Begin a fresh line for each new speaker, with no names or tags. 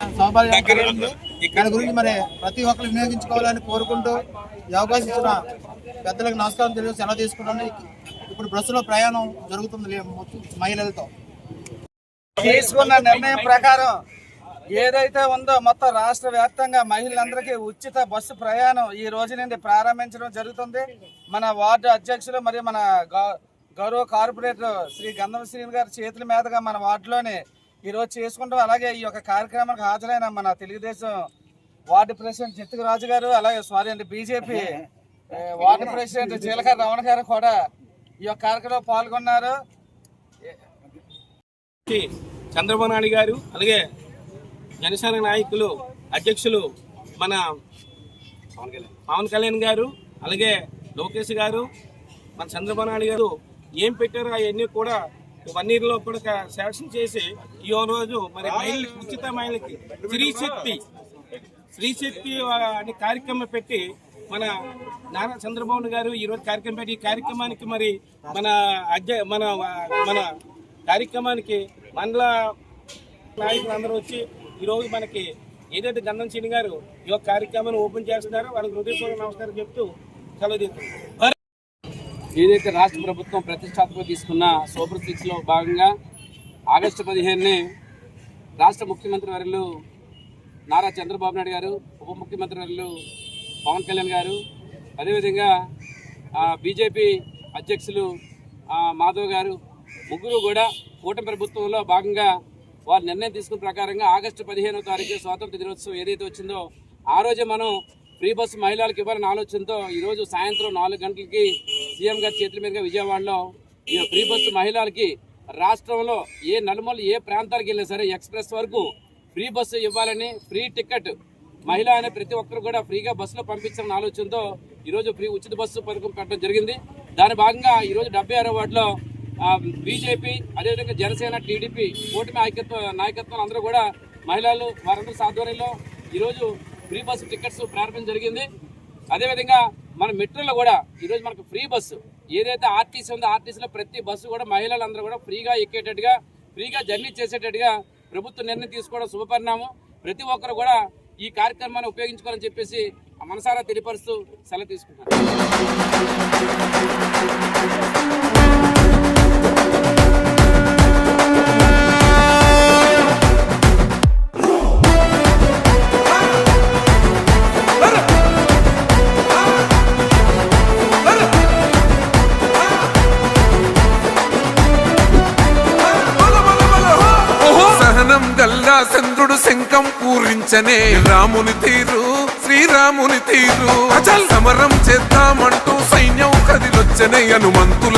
దాని గురించి మరి ప్రతి ఒక్కరు వినియోగించుకోవాలని కోరుకుంటూ ఈ అవకాశం ఇచ్చిన పెద్దలకు నమస్కారం తెలియజేసి సెలవు తీసుకుంటాను ఇప్పుడు బస్సులో ప్రయాణం జరుగుతుంది మహిళలతో.
తీసుకున్న నిర్ణయం ప్రకారం ఏదైతే ఉందో మొత్తం రాష్ట్ర వ్యాప్తంగా మహిళలందరికీ ఉచిత బస్సు ప్రయాణం ఈ రోజు నుండి ప్రారంభించడం జరుగుతుంది. మన వార్డు అధ్యక్షులు మరియు మన గౌరవ కార్పొరేటర్ శ్రీ గంధం శ్రీని గారి చేతుల మీదుగా మన వార్డులోని ఈ రోజు చేసుకుంటాం. అలాగే ఈ యొక్క కార్యక్రమానికి హాజరైన మన తెలుగుదేశం వార్డు ప్రెసిడెంట్ చిత్తుకు రాజు గారు అలాగే సారీ అండి బీజేపీ వార్డు ప్రెసిడెంట్ జీలకర్ర రమణ గారు కూడా ఈ యొక్క కార్యక్రమంలో పాల్గొన్నారు.
చంద్రబాబు నాయుడు గారు అలాగే జనసేన నాయకులు అధ్యక్షులు మన పవన్ కళ్యాణ్ గారు అలాగే లోకేష్ గారు మన చంద్రబాబు నాయుడు గారు ఏం పెట్టారో అవన్నీ కూడా వన్ ఇయర్లో కూడా శాంక్షన్ చేసి ఈ రోజు మరి మహిళలకు ఉచిత మహిళకి స్త్రీ శక్తి స్త్రీ శక్తి అనే కార్యక్రమం పెట్టి మన నారా చంద్రబాబు గారు ఈ రోజు కార్యక్రమం పెట్టి ఈ కార్యక్రమానికి మరి మన అధ్య మన మన కార్యక్రమానికి మండల నాయకులు అందరూ వచ్చి ఈరోజు మనకి ఏదైతే గంధం శ్రీని గారు ఈ యొక్క కార్యక్రమాన్ని ఓపెన్ చేస్తున్నారో వాళ్ళకి హృదయపూర్వక నమస్కారం చెప్తూ సెలవు
ఏదైతే రాష్ట్ర ప్రభుత్వం ప్రతిష్టాత్మక తీసుకున్న సూపర్ సిక్స్లో భాగంగా ఆగస్టు పదిహేనుని రాష్ట్ర ముఖ్యమంత్రి వర్యులు నారా చంద్రబాబు నాయుడు గారు ఉప ముఖ్యమంత్రి వర్యులు పవన్ కళ్యాణ్ గారు అదేవిధంగా బీజేపీ అధ్యక్షులు మాధవ్ గారు ముగ్గురు కూడా కూటమి ప్రభుత్వంలో భాగంగా వారు నిర్ణయం తీసుకున్న ప్రకారంగా ఆగస్టు పదిహేనో తారీఖు స్వాతంత్ర దినోత్సవం ఏదైతే వచ్చిందో ఆ రోజే మనం ఫ్రీ బస్సు మహిళలకు ఇవ్వాలనే ఆలోచనతో ఈరోజు సాయంత్రం నాలుగు గంటలకి సీఎం గారి చేతుల మీదుగా విజయవాడలో ఈ ఫ్రీ బస్సు మహిళలకి రాష్ట్రంలో ఏ నలుమూలు ఏ ప్రాంతాలకు వెళ్ళినా సరే ఎక్స్ప్రెస్ వరకు ఫ్రీ బస్సు ఇవ్వాలని ఫ్రీ టికెట్ మహిళ అనే ప్రతి ఒక్కరు కూడా ఫ్రీగా బస్సులో పంపించాలన్న ఆలోచనతో ఈరోజు ఫ్రీ ఉచిత బస్సు పథకం పెట్టడం జరిగింది. దాని భాగంగా ఈరోజు డెబ్బై ఆరో వార్డులో బీజేపీ అదేవిధంగా జనసేన టీడీపీ కూటమి ఐక్యత్వ నాయకత్వం అందరూ కూడా మహిళలు వారందరూ ఆధ్వర్యంలో ఈరోజు ఫ్రీ బస్సు టికెట్స్ ప్రారంభం జరిగింది. అదేవిధంగా మన మెట్రోలో కూడా ఈరోజు మనకు ఫ్రీ బస్సు. ఏదైతే ఆర్టీసీ ఉందో ఆర్టీసీలో ప్రతి బస్సు కూడా మహిళలందరూ కూడా ఫ్రీగా ఎక్కేటట్టుగా ఫ్రీగా జర్నీ చేసేటట్టుగా ప్రభుత్వం నిర్ణయం తీసుకోవడం శుభపరిణామం. ప్రతి ఒక్కరు కూడా ఈ కార్యక్రమాన్ని ఉపయోగించుకోవాలని చెప్పేసి మనసారా తెలియపరుస్తూ సెలవు
తీసుకుంటాను చంద్రుడు శంఖం పూరించనే. రాముని తీరు శ్రీరాముని తీరు. అచల్! సమరం చేద్దామంటూ సైన్యం కదిలొచ్చనే హనుమంతుల